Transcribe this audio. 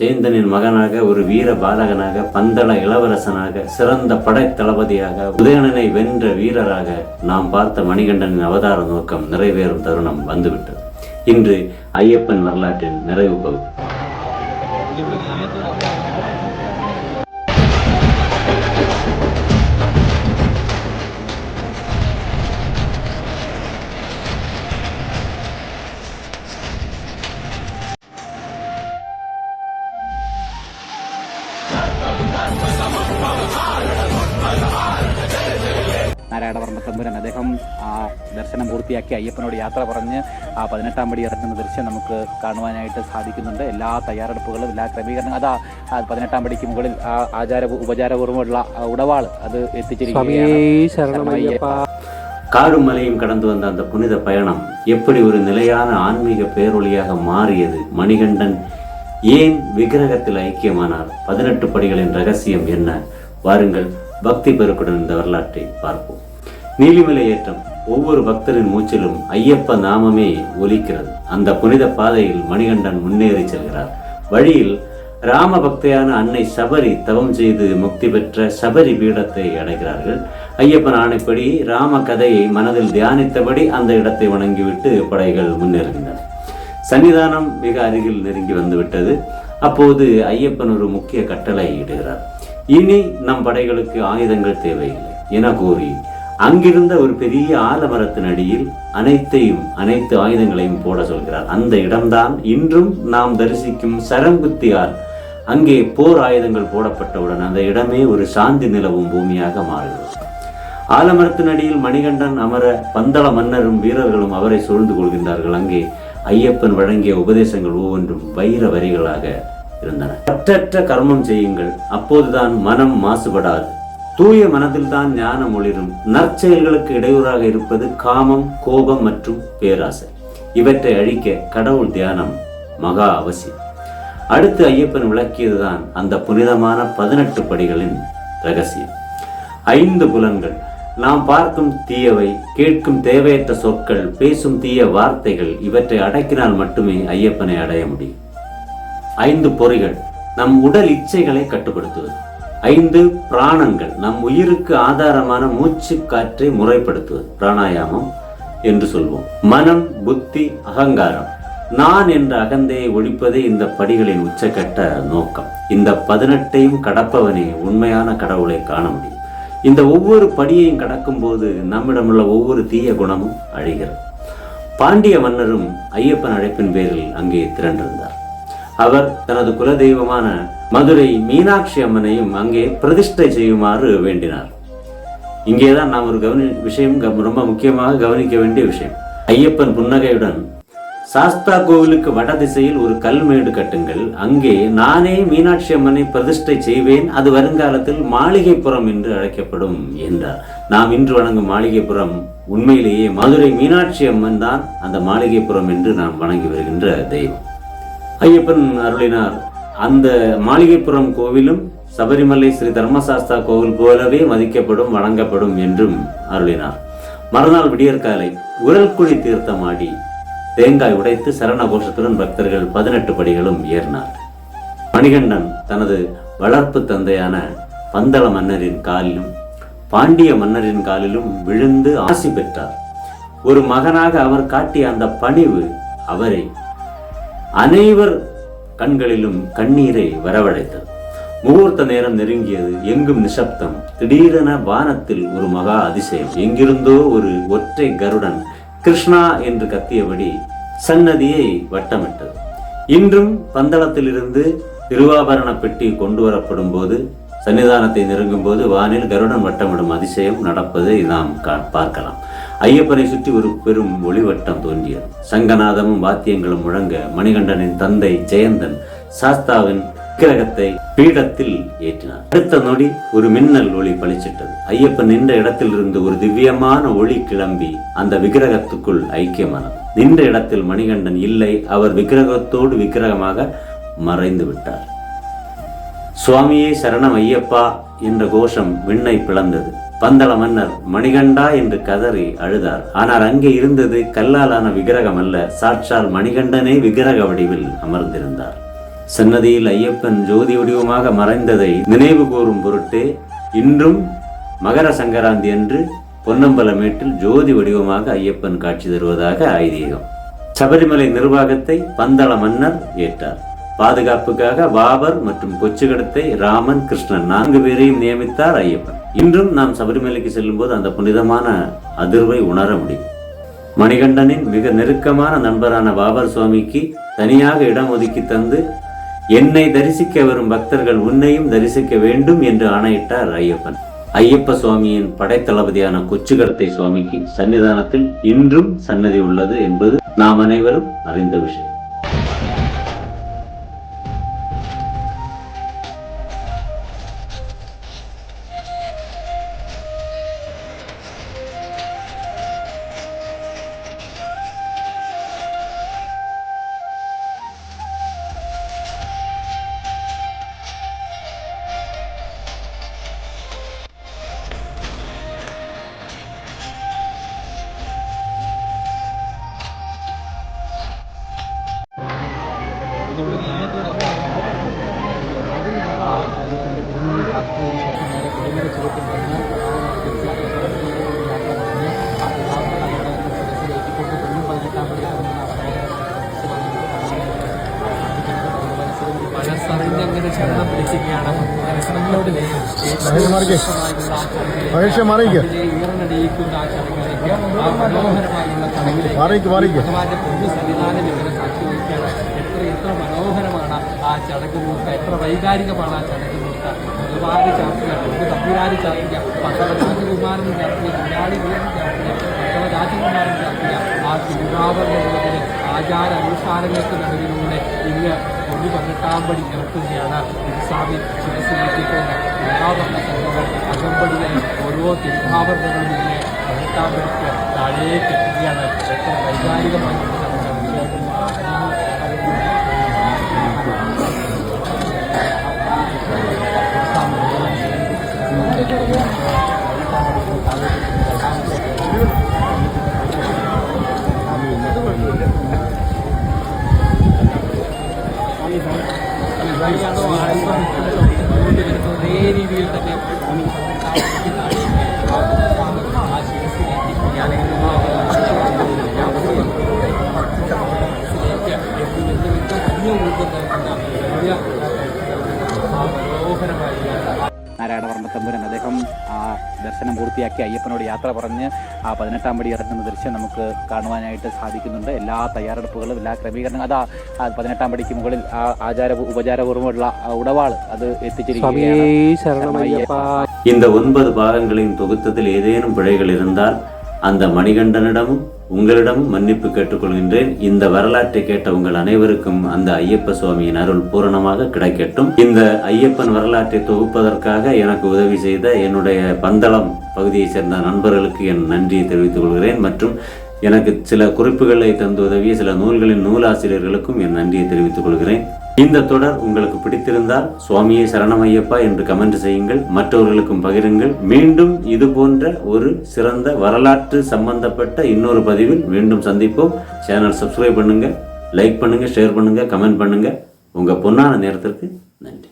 சேந்தனின் மகனாக ஒரு வீர பாலகனாக பந்தள இளவரசனாக சிறந்த படை தளபதியாக உதயணனை வென்ற வீரராக நாம் பார்த்த மணிகண்டனின் அவதார நோக்கம் நிறைவேறும் தருணம் வந்துவிட்டது. இன்று ஐயப்பன் வரலாற்றின் நிறைவு பகுதி. നാരായണവർമ്മ തമ്പുരാൻ അദ്ദേഹം ആ ദർശനം പൂർത്തിയാക്കി അയ്യപ്പനോട് യാത്ര പറഞ്ഞ് ആ പതിനെട്ടാം പടി ഇറങ്ങുന്ന ദൃശ്യം നമുക്ക് കാണുവാനായിട്ട് സാധിക്കുന്നുണ്ട് എല്ലാ തയ്യാറെടുപ്പുകളും എല്ലാ ക്രമീകരണങ്ങളും അതാ ആ പതിനെട്ടാം പടിക്ക് മുകളിൽ ആ ആചാര ഉപചാരപൂർവ്വമുള്ള ആ ഉടവാൾ അത് എത്തിച്ചിരിക്കുകയാണ് ശരണമയ്യപ്പ. காடும் மலையும் கடந்து வந்த அந்த புனித பயணம் எப்படி ஒரு நிலையான ஆன்மீக பேரொளியாக மாறியது மணிகண்டன் ஏன் விக்கிரகத்தில் ஐக்கியமானார் பதினெட்டு படிகளின் ரகசியம் என்ன வாருங்கள் பக்தி பெருக்குடன் இந்த வரலாற்றை பார்ப்போம். நீலிமலை ஏற்றம் ஒவ்வொரு பக்தரின் மூச்சிலும் ஐயப்ப நாமமே ஒலிக்கிறது. அந்த புனித பாதையில் மணிகண்டன் முன்னேறி செல்கிறார். வழியில் ராம பக்தையான அன்னை சபரி தவம் செய்து முக்தி பெற்ற சபரி பீடத்தை அடைகிறார்கள். ஐயப்பன் ஆணைப்படி ராம கதையை மனதில் தியானித்தபடி அந்த இடத்தை வணங்கிவிட்டு படைகள் முன்னேறுகின்றன. சன்னிதானம் மிக அருகில் நெருங்கி வந்துவிட்டது. அப்போது ஐயப்பன் ஒரு முக்கிய கட்டளை இடுகிறார். இனி நம் படைகளுக்கு ஆயுதங்கள் தேவையில்லை என கூறி அங்கிருந்த ஒரு பெரிய ஆலமரத்தின் அடியில் அனைத்தையும் அனைத்து ஆயுதங்களையும் போட சொல்கிறார். அந்த இடம்தான் இன்றும் நாம் தரிசிக்கும் சரங்குத்தியார். அங்கே போர் ஆயுதங்கள் போடப்பட்டவுடன் அந்த இடமே ஒரு சாந்தி நிலவும் பூமியாக மாறுகிறது. ஆலமரத்தின் அடியில் மணிகண்டன் அமர பந்தள மன்னரும் வீரர்களும் அவரை சூழ்ந்து கொள்கின்றார்கள். அங்கே ஐயப்பன் வழங்கிய உபதேசங்கள் ஒவ்வொன்றும் வைர வரிகளாக இருந்தன. பற்றற்ற கர்மம் செய்யுங்கள். அப்போதுதான் மனம் மாசுபடாது. தூய மனதில்தான் ஞானம் ஒளிரும். நற்செயல்களுக்கு இடையூறாக இருப்பது காமம் கோபம் மற்றும் பேராசை. இவற்றை அழிக்க கடவுள் தியானம் மகா அவசியம். அடுத்து ஐயப்பன் விளக்கியதுதான் அந்த புனிதமான பதினெட்டு படிகளின் ரகசியம். ஐந்து புலன்கள். நாம் பார்க்கும் தீயவை கேட்கும் தேவையற்ற சொற்கள் பேசும் தீய வார்த்தைகள் இவற்றை அடக்கினால் மட்டுமே ஐயப்பனை அடைய முடியும். ஐந்து பொறிகள் நம் உடல் இச்சைகளை கட்டுப்படுத்துவது. ஐந்து பிராணங்கள் நம் உயிருக்கு ஆதாரமான மூச்சு காற்றை முறைப்படுத்துவது. பிராணாயாமம் என்று சொல்வோம். மனம் புத்தி அகங்காரம். நான் என்ற அகந்தையை ஒழிப்பதே இந்த படிகளின் உச்சக்கட்ட நோக்கம். இந்த பதினெட்டையும் கடப்பவனே உண்மையான கடவுளை காண முடியும். இந்த ஒவ்வொரு படியையும் கடக்கும்போது நம்மிடமுள்ள ஒவ்வொரு தீய குணமும் அழிகிறது. பாண்டிய மன்னரும் ஐயப்பன் அழைப்பின் பேரில் அங்கே திரண்டிருந்தார். அவர் தனது குலதெய்வமான மதுரை மீனாட்சி அம்மனையும் அங்கே பிரதிஷ்டை செய்யுமாறு வேண்டினார். இங்கேதான் நாம் ஒரு கவனி விஷயம் ரொம்ப முக்கியமாக கவனிக்க வேண்டிய விஷயம். ஐயப்பன் புன்னகையுடன் சாஸ்தா கோவிலுக்கு வட திசையில் ஒரு கல்மேடு கட்டுங்கள். அங்கே நானே மீனாட்சி அம்மனை பிரதிஷ்டை செய்வேன். அது வருங்காலத்தில் மாளிகைப்புறம் என்று அழைக்கப்படும் என்றார். நாம் இன்று வணங்கும் மாளிகைப்புறம் உண்மையிலேயே மதுரை மீனாட்சி அம்மன் தான் அந்த மாளிகைப்புறம் என்று நாம் வணங்கி வருகின்ற தெய்வம். ஐயப்பன் அருளினார். அந்த மாளிகைப்புறம் கோவிலும் சபரிமலை ஸ்ரீ தர்மசாஸ்தா கோவில் போலவே மதிக்கப்படும் வணங்கப்படும் என்றும் அருளினார். மறுநாள் விடியற்காலை உரல்குழி தீர்த்தமாடி தேங்காய் உடைத்து சரண கோஷத்துடன் பக்தர்கள் பதினெட்டு படிகளும் ஏறினார். மணிகண்டன் தனது வளர்ப்பு தந்தையான பந்தள மன்னரின் காலிலும் பாண்டிய மன்னரின் காலிலும் விழுந்து ஆசி பெற்றார். ஒரு மகனாக அவர் காட்டிய அந்த பணிவு அவரை அனைவர் கண்களிலும் கண்ணீரை வரவழைத்தது. முகூர்த்த நேரம் நெருங்கியது எங்கும் நிசப்தம். திடீரென வானத்தில் ஒரு மகா அதிசயம். எங்கிருந்தோ ஒரு ஒற்றை கருடன் கிருஷ்ணா என்று கத்தியபடி சன்னதியை வட்டமிட்டது. இன்றும் பந்தளத்திலிருந்து திருவாபரண பெட்டி கொண்டு வரப்படும் போது சன்னிதானத்தை நெருங்கும் போது வானில் கருடன் வட்டமிடும் அதிசயம் நடப்பதை நாம் கா- பார்க்கலாம். ஐயப்பனை சுற்றி ஒரு பெரும் ஒளிவட்டம் தோன்றியது. சங்கநாதமும் வாத்தியங்களும் முழங்க மணிகண்டனின் தந்தை ஜெயந்தன் சாஸ்தாவின் விக்கிரகத்தை பீடத்தில் ஏற்றினார். அடுத்த நொடி ஒரு மின்னல் ஒளி பளிச்சிட்டது. ஐயப்பன் நின்ற இடத்திலிருந்து ஒரு திவ்யமான ஒளி கிளம்பி அந்த விக்கிரகத்துக்குள் ஐக்கியமானது. நின்ற இடத்தில் மணிகண்டன் இல்லை அவர் விக்கிரகத்தோடு விக்கிரகமாக மறைந்து விட்டார். சுவாமியே சரணம் ஐயப்பா என்ற கோஷம் விண்ணை பிளந்தது. பந்தள மன்னர் மணிகண்டா என்று கதறி அழுதார். ஆனால் அங்கே இருந்தது கல்லாலான விக்கிரகம் அல்ல. சாட்சால் மணிகண்டனே விக்கிரக வடிவில் அமர்ந்திருந்தார். சன்னதியில் ஐயப்பன் ஜோதி வடிவமாக மறைந்ததை நினைவு கூறும் பொருட்டு இன்றும் மகர சங்கராந்தி அன்று பொன்னம்பலமேட்டில் ஜோதி வடிவமாக ஐயப்பன் காட்சி தருவதாக ஐதீகம். சபரிமலை நிர்வாகத்தை பந்தள மன்னர் ஏற்றார். பாதுகாப்புக்காக பாபர் மற்றும் கொச்சுகடத்தை ராமன் கிருஷ்ணன் நான்கு பேரையும் நியமித்தார் ஐயப்பன். இன்றும் நாம் சபரிமலைக்கு செல்லும்போது அந்த புனிதமான அதிர்வை உணர முடியும். மணிகண்டனின் மிக நெருக்கமான நண்பரான பாபர் சுவாமிக்கு தனியாக இடம் ஒதுக்கி தந்து என்னை தரிசிக்க வரும் பக்தர்கள் உன்னையும் தரிசிக்க வேண்டும் என்று ஆணையிட்டார் ஐயப்பன். ஐயப்ப சுவாமியின் படைத்தளபதியான கொச்சுகடத்தை சுவாமிக்கு சன்னிதானத்தில் இன்றும் சன்னதி உள்ளது என்பது நாம் அனைவரும் அறிந்த விஷயம். എങ്ങനെ ചുവട്ടില്ലെന്ന് മനസ്സറിഞ്ഞങ്ങനെ ശരണം പിടിക്കുകയാണ് മനസ്സിനോട് ഈറനടിയിക്കുന്ന ആ ചടങ്ങിലേക്ക് ആ മനോഹരമായുള്ള ചടങ്ങിലേക്ക് ഭഗവാന്റെ പൊന്നു സന്നിധാനം ഇവരെ സാക്ഷി വഹിക്കാനാണ് എത്ര എത്ര മനോഹരമാണ് ആ ചടങ്ങ് മുഹൂർത്തം എത്ര വൈകാരികമാണ് ആ ചടങ്ങ് മുഹൂർത്തം ഒരുപാട് ചാർത്തുക നമുക്ക് തമ്പുരാൻ ചാർത്തുക പത്തവ കുമാരൻ ചാർത്തുക മലയാളി വീരൻ ചാർത്തുക പത്തവ രാജകുമാരൻ ചാർത്തുക ആ തിരുവാഭരണത്തിന് ആചാര അനുഷ്ഠാനങ്ങൾക്ക് നടുവിലൂടെ ഇന്ന് ഒന്ന് പതിനെട്ടാം പടി ഇറക്കുകയാണ് സ്വാമി ശിരസിലേറ്റിക്കൊണ്ട് തിരുവാഭരണ സംഘങ്ങൾ അകമ്പടിയായി ഓരോ തിരുവാഭരണങ്ങളും ഇങ്ങനെ പതിനെട്ടാം പടിക്ക് താഴേക്ക് എത്തുകയാണ് എത്ര വൈകാരികമായി Gracias. ദർശനം പൂർത്തിയാക്കി അയ്യപ്പനോട് യാത്ര പറഞ്ഞ് ആ പതിനെട്ടാം പടി ഇറങ്ങുന്ന ദൃശ്യം നമുക്ക് കാണുവാനായിട്ട് സാധിക്കുന്നുണ്ട് എല്ലാ തയ്യാറെടുപ്പുകളും എല്ലാ ക്രമീകരണങ്ങളും അതാ ആ പതിനെട്ടാം പടിക്ക് മുകളിൽ ആ ആചാര ഉപചാരപൂർവ്വമുള്ള ആ ഉടവാള് അത് എത്തിച്ചിരിക്കുകയാണ് ശരണമയ്യപ്പ. இந்த ஒன்பது பாகங்களையும் தொகுத்ததில் ஏதேனும் பிழைகள் இருந்தால் அந்த மணிகண்டனிடமும் உங்களிடம் மன்னிப்பு கேட்டுக்கொள்கின்றேன். இந்த வரலாற்றை கேட்ட உங்கள் அனைவருக்கும் அந்த ஐயப்ப சுவாமியின் அருள் பூரணமாக கிடைக்கட்டும். இந்த ஐயப்பன் வரலாற்றை தொகுப்பதற்காக எனக்கு உதவி செய்த என்னுடைய பந்தளம் பகுதியைச் சேர்ந்த நண்பர்களுக்கு என் நன்றியை தெரிவித்துக் கொள்கிறேன். மற்றும் எனக்கு சில குறிப்புகளை தந்து உதவிய சில நூல்களின் நூலாசிரியர்களுக்கும் என் நன்றியை தெரிவித்துக் கொள்கிறேன். இந்த தொடர் உங்களுக்கு பிடித்திருந்தால் சுவாமியை சரணமையப்பா என்று கமெண்ட் செய்யுங்கள் மற்றவர்களுக்கும் பகிருங்கள். மீண்டும் இது போன்ற ஒரு சிறந்த வரலாற்று சம்பந்தப்பட்ட இன்னொரு பதிவில் மீண்டும் சந்திப்போம். சேனல் சப்ஸ்கிரைப் பண்ணுங்க லைக் பண்ணுங்க ஷேர் பண்ணுங்க கமெண்ட் பண்ணுங்க. உங்க பொன்னான நேரத்திற்கு நன்றி.